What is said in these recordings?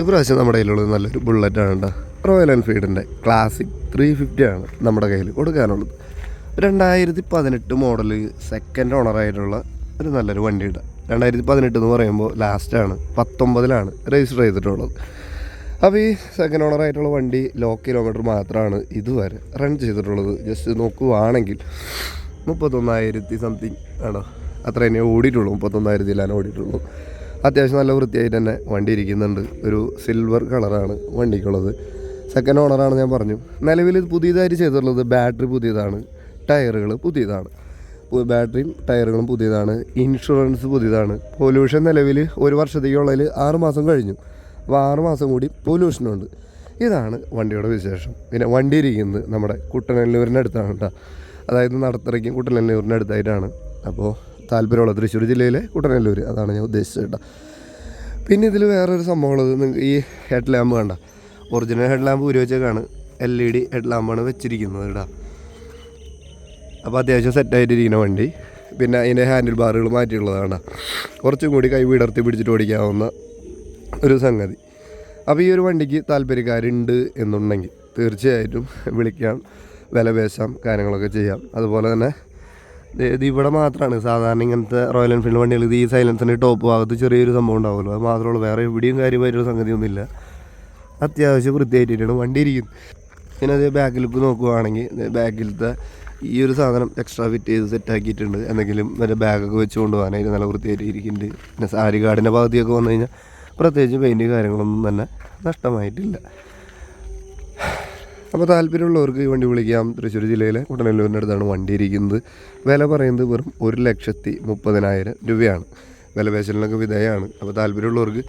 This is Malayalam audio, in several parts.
ഇപ്രാവശ്യം നമ്മുടെ കയ്യിലുള്ളത് നല്ലൊരു ബുള്ളറ്റാണ് കേട്ടോ റോയൽ എൻഫീൽഡിന്റെ ക്ലാസിക് ത്രീ ഫിഫ്റ്റി ആണ് നമ്മുടെ കയ്യിൽ കൊടുക്കാനുള്ളത്. രണ്ടായിരത്തി പതിനെട്ട് മോഡൽ സെക്കൻഡ് ഓണറായിട്ടുള്ള ഒരു നല്ലൊരു വണ്ടിയുണ്ട്. രണ്ടായിരത്തി പതിനെട്ട് എന്ന് പറയുമ്പോൾ ലാസ്റ്റാണ് പത്തൊമ്പതിലാണ് രജിസ്റ്റർ ചെയ്തിട്ടുള്ളത്. അപ്പോൾ ഈ സെക്കൻഡ് ഓണറായിട്ടുള്ള വണ്ടി ലോ കിലോമീറ്റർ മാത്രമാണ് ഇതുവരെ റൺ ചെയ്തിട്ടുള്ളത്. ജസ്റ്റ് നോക്കുവാണെങ്കിൽ മുപ്പത്തൊന്നായിരത്തി സംതിങ് ആണോ? അത്ര തന്നെ ഓടിയിട്ടുള്ളൂ മുപ്പത്തൊന്നായിരത്തിലാണ് ഓടിയിട്ടുള്ളൂ. അത്യാവശ്യം നല്ല വൃത്തിയായിട്ട് തന്നെ വണ്ടി ഇരിക്കുന്നുണ്ട്. ഒരു സിൽവർ കളറാണ് വണ്ടിക്കുള്ളത്. സെക്കൻഡ് ഓണറാണ് ഞാൻ പറഞ്ഞു. നിലവിൽ പുതിയതായിട്ട് ചെയ്തിട്ടുള്ളത് ബാറ്ററി പുതിയതാണ് ടയറുകൾ പുതിയതാണ്. ബാറ്ററിയും ടയറുകളും പുതിയതാണ്. ഇൻഷുറൻസ് പുതിയതാണ്. പൊല്യൂഷൻ നിലവിൽ ഒരു വർഷത്തേക്കുള്ളതിൽ ആറ് മാസം കഴിഞ്ഞു. അപ്പോൾ ആറ് മാസം കൂടി പൊല്യൂഷനുണ്ട് ഇതാണ് വണ്ടിയുടെ വിശേഷം. പിന്നെ വണ്ടി ഇരിക്കുന്നത് നമ്മുടെ കുട്ടനല്ലൂരിന്റെ അടുത്താണ് കേട്ടോ. അതായത് നടത്തറയ്ക്കും കുട്ടനല്ലൂരിന്റെ അടുത്തായിട്ടാണ്. അപ്പോൾ താല്പര്യമുള്ള തൃശ്ശൂർ ജില്ലയിലെ കുട്ടനല്ലൂർ. അതാണ് ഞാൻ ഉദ്ദേശിച്ചത് കേട്ടോ. പിന്നെ ഇതിൽ വേറൊരു സംഭവമുള്ളത് ഈ ഹെഡ് ലാമ്പ് കണ്ട. ഒറിജിനൽ ഹെഡ് ലാമ്പ് ഉപയോഗിച്ചേക്കാണ് എൽ ഇ ഡി ഹെഡ് ലാമ്പാണ് വെച്ചിരിക്കുന്നത് കേട്ടോ. അപ്പോൾ അത്യാവശ്യം സെറ്റായിട്ടിരിക്കുന്ന വണ്ടി. പിന്നെ അതിന്റെ ഹാൻഡിൽ ബാറുകൾ മാറ്റിയുള്ളതാണ് കുറച്ചും കൂടി കൈ വിടർത്തി പിടിച്ചിട്ട് ഓടിക്കാവുന്ന ഒരു സംഗതി. അപ്പോൾ ഈ ഒരു വണ്ടിക്ക് താല്പര്യക്കാരുണ്ട് എന്നുണ്ടെങ്കിൽ തീർച്ചയായിട്ടും വിളിക്കാം. വില പേശാം കാര്യങ്ങളൊക്കെ ചെയ്യാം. അതുപോലെ തന്നെ ഇത് ഇവിടെ മാത്രമാണ് സാധാരണ ഇങ്ങനത്തെ റോയൽ എൻഫീൽഡ് വണ്ടികൾ ഇത് ഈ സൈലൻസിന്റെ ടോപ്പ് ഭാഗത്ത് ചെറിയൊരു സംഭവം ഉണ്ടാവുമല്ലോ. അത് മാത്രമേ ഉള്ളൂ. വേറെ എവിടെയും കാര്യമായിട്ടൊരു സംഗതിയൊന്നുമില്ല. അത്യാവശ്യം വൃത്തിയായിട്ടാണ് വണ്ടി ഇരിക്കുന്നത് പിന്നെ അതേ ബാക്ക് ലുക്ക് നോക്കുവാണെങ്കിൽ ബാക്കിലത്തെ ഈ ഒരു സാധനം എക്സ്ട്രാ ഫിറ്റ് ചെയ്ത് സെറ്റാക്കിയിട്ടുണ്ട് എന്തെങ്കിലും മറ്റേ ബാഗൊക്കെ വെച്ച് കൊണ്ടുപോകാനായിട്ട് നല്ല വൃത്തിയായിട്ട് ഇരിക്കുന്നുണ്ട് പിന്നെ സാരി കാർഡിന്റെ പകുതിയൊക്കെ വന്നു കഴിഞ്ഞാൽ പ്രത്യേകിച്ച് പെയിന്റ് കാര്യങ്ങളൊന്നും തന്നെ നഷ്ടമായിട്ടില്ല. അപ്പോൾ താല്പര്യമുള്ളവർക്ക് ഈ വണ്ടി വിളിക്കാം. തൃശ്ശൂർ ജില്ലയിലെ കുട്ടനല്ലൂരിന്റെ അടുത്താണ് വണ്ടി ഇരിക്കുന്നത്. വില പറയുന്നത് വെറും ഒരു ലക്ഷത്തി മുപ്പതിനായിരം രൂപയാണ്. വില പേശലിനൊക്കെ വിധേയമാണ്. അപ്പോൾ താല്പര്യമുള്ളവർക്ക്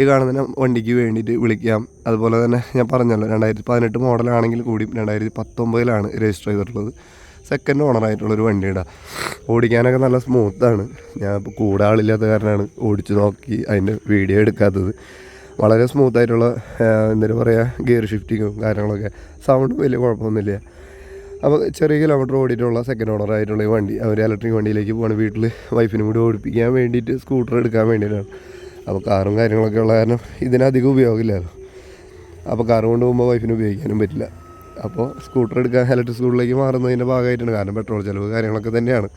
ഈ കാണുന്ന വണ്ടിക്ക് വേണ്ടിയിട്ട് വിളിക്കാം. അതുപോലെ തന്നെ ഞാൻ പറഞ്ഞല്ലോ രണ്ടായിരത്തി പതിനെട്ട് മോഡലാണെങ്കിൽ കൂടി രണ്ടായിരത്തി പത്തൊമ്പതിലാണ് രജിസ്റ്റർ ചെയ്തിട്ടുള്ളത്. സെക്കൻഡ് ഓണറായിട്ടുള്ളൊരു വണ്ടിയുടെ. ഓടിക്കാനൊക്കെ നല്ല സ്മൂത്താണ് ഞാൻ ഇപ്പോൾ കൂടെ ആളില്ലാത്ത കാരണമാണ് ഓടിച്ചു നോക്കി അതിന്റെ വീഡിയോ എടുക്കാത്തത്. വളരെ സ്മൂത്ത് സ്മൂത്തായിട്ടുള്ള എന്താ പറയുക ഗിയർ ഷിഫ്റ്റിങ്ങും കാര്യങ്ങളൊക്കെ. സൗണ്ടും വലിയ കുഴപ്പമൊന്നുമില്ല. അപ്പോൾ ചെറിയ കിലോമീറ്റർ ഓടിയിട്ടുള്ള സെക്കൻഡ് ഓണർ ആയിട്ടുള്ള ഈ വണ്ടി അവർ ഇലക്ട്രിക് വണ്ടിയിലേക്ക് പോകണം വീട്ടിൽ വൈഫിനും കൂടി ഓടിപ്പിക്കാൻ വേണ്ടിയിട്ട് സ്കൂട്ടർ എടുക്കാൻ വേണ്ടിയിട്ടാണ്. അപ്പോൾ കാറും കാര്യങ്ങളൊക്കെ ഉള്ള കാരണം ഇതിനധികം ഉപയോഗമില്ലല്ലോ. അപ്പോൾ കാർ കൊണ്ടുപോകുമ്പോൾ വൈഫിന് ഉപയോഗിക്കാനും പറ്റില്ല. അപ്പോൾ സ്കൂട്ടർ എടുക്കാൻ ഇലക്ട്രിക് സ്കൂട്ടറിലേക്ക് മാറുന്നതിന്റെ ഭാഗമായിട്ടാണ്. കാരണം പെട്രോൾ ചിലവ് കാര്യങ്ങളൊക്കെ തന്നെയാണ്.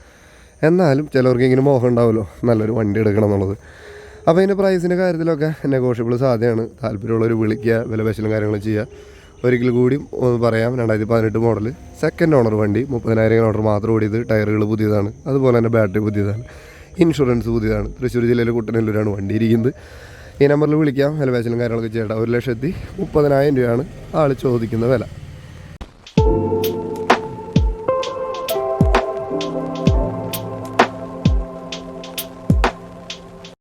എന്നാലും ചിലവർക്ക് ഇങ്ങനെ മോഹം ഉണ്ടാവുമല്ലോ നല്ലൊരു വണ്ടി എടുക്കണം എന്നുള്ളത്. അപ്പോൾ അതിന്റെ പ്രൈസിന്റെ കാര്യത്തിലൊക്കെ നെഗോഷ്യബിൾ സാധ്യമാണ് താല്പര്യമുള്ളവർ വിളിക്കുക വിലപേശലും കാര്യങ്ങളും ചെയ്യുക ഒരിക്കൽ കൂടി ഒന്ന് പറയാം രണ്ടായിരത്തി പതിനെട്ട് മോഡൽ സെക്കൻഡ് ഓണർ വണ്ടി മുപ്പതിനായിരം ഓണർ മാത്രം ഓടിയത് ടയറുകൾ പുതിയതാണ്. അതുപോലെ തന്നെ ബാറ്ററി പുതിയതാണ്. ഇൻഷുറൻസ് പുതിയതാണ്. തൃശ്ശൂർ ജില്ലയിലെ കുട്ടനല്ലൂരാണ് വണ്ടി ഇരിക്കുന്നത്. ഈ നമ്പറിൽ വിളിക്കാം വിലപേശലും കാര്യങ്ങളൊക്കെ ചേട്ടാ ഒരു ലക്ഷത്തി മുപ്പതിനായിരം രൂപയാണ് ആൾ ചോദിക്കുന്ന വില.